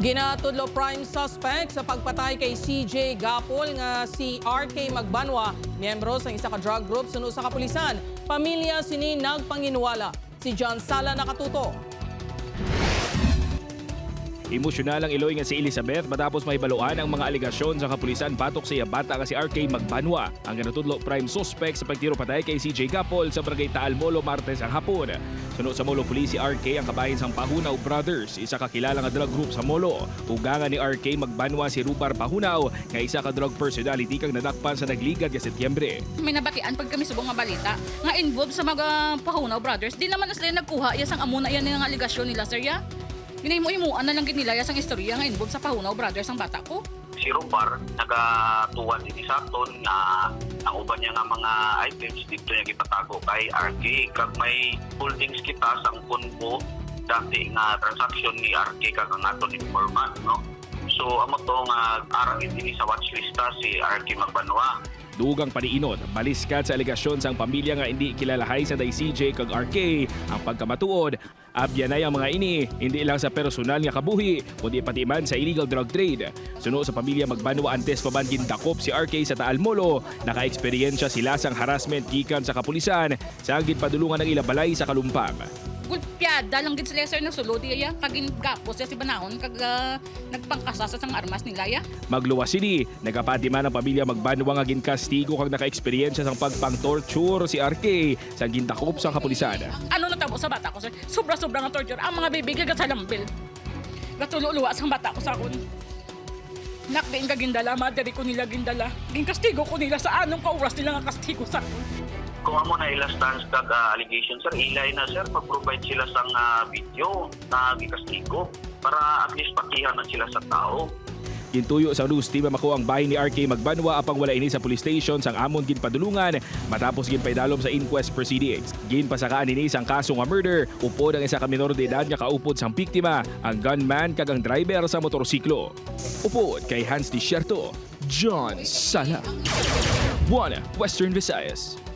Ginatudlo prime suspect sa pagpatay kay CJ Gapol nga si RK Magbanwa, miyembro sa isa ka drug group suno sa kapulisan. Pamilya sini nagpanginuwala. Si John Sala nakatuto. Emosyonal ang iloy nga si Elizabeth matapos mahibaluan ang mga aligasyon sa kapulisan patok sa bata nga si RK Magbanwa. Ang ganatudlo prime suspect sa pagtiro patay kay CJ Gapol sa barangay Taal Molo Martes ang hapon. Sunod sa Molo Police si RK ang kabahin sang Pahunaw Brothers, isa ka kilala nga drug group sa Molo. Ugangan ni RK Magbanwa si Rupar Pahunaw nga isa ka drug personality kang nadakpan sa nagligad nga Setyembre. may nabatian pag kami subong nga balita nga involved sa mga Pahunaw brothers di naman na sila nagkuha ya sang amuna yan nga aligasyon nila sir ya Ginay-mo-imuan na lang gid nila ya sang istorya nga involved sa Pahunaw brothers ang bata ko. Si Robar nagatuwan din sa aton nga ang uban niya nga mga items dito niya gipatago kay RK kag may holdings kita sang punpo dati nga transaction ni RK kag ang aton informant no? So amo to nga arang din sa watchlista si RK Magbanwa Dugang paniinod, baliskat sa aligasyon sang pamilya nga hindi kilalahay sa day CJ kag RK ang pagkamatuod. Abyanay ang mga ini, hindi lang sa personal nga kabuhi, kundi pati man sa illegal drug trade. Suno sa pamilya magbanwa antes pa man gindakop si RK sa Taal Molo, naka-eksperyensya sila sang harassment gikan sa kapulisan sa padulungan ng ilabalay sa kalumpang. Gulpyada lang gid sila sir ng sulod ya kag gapos si banahon kag ah, nagpangkasasa sang armas nila ya Magluwas sini, nagapati man ang pamilya magbanwa nga ginkastigo kag naka-eksperyensya sang pagpang-torture si RK sa gintakop sa kapulisan. ano natabo sa bata ko sir? Sobra-sobra nga torture. Ang mga baby kag sa lambil. Gatululuwa sang bata ko sa akon Nakdiin ka gindala, madari ko nila gindala. Ginkastigo ko nila sa anong kauras nila nga kastigo sa. Kung amo na ila stance kag ah, allegation sir ilay na sir pag-provide sila sang ah, video na gikastigo para at least pakihan na sila sa tao Gintuyo sa news team mako ang bahay ni RK Magbanwa apang wala ini sa police station sang amon ginpadulungan matapos ginpaidalom sa inquest proceedings. Ginpasakaan ini sang kaso nga murder upod ang isa ka minor de edad nga kaupod sang biktima ang gunman kag ang driver sa motorsiklo. Upod kay Hans Desierto, John Sala. One Western Visayas.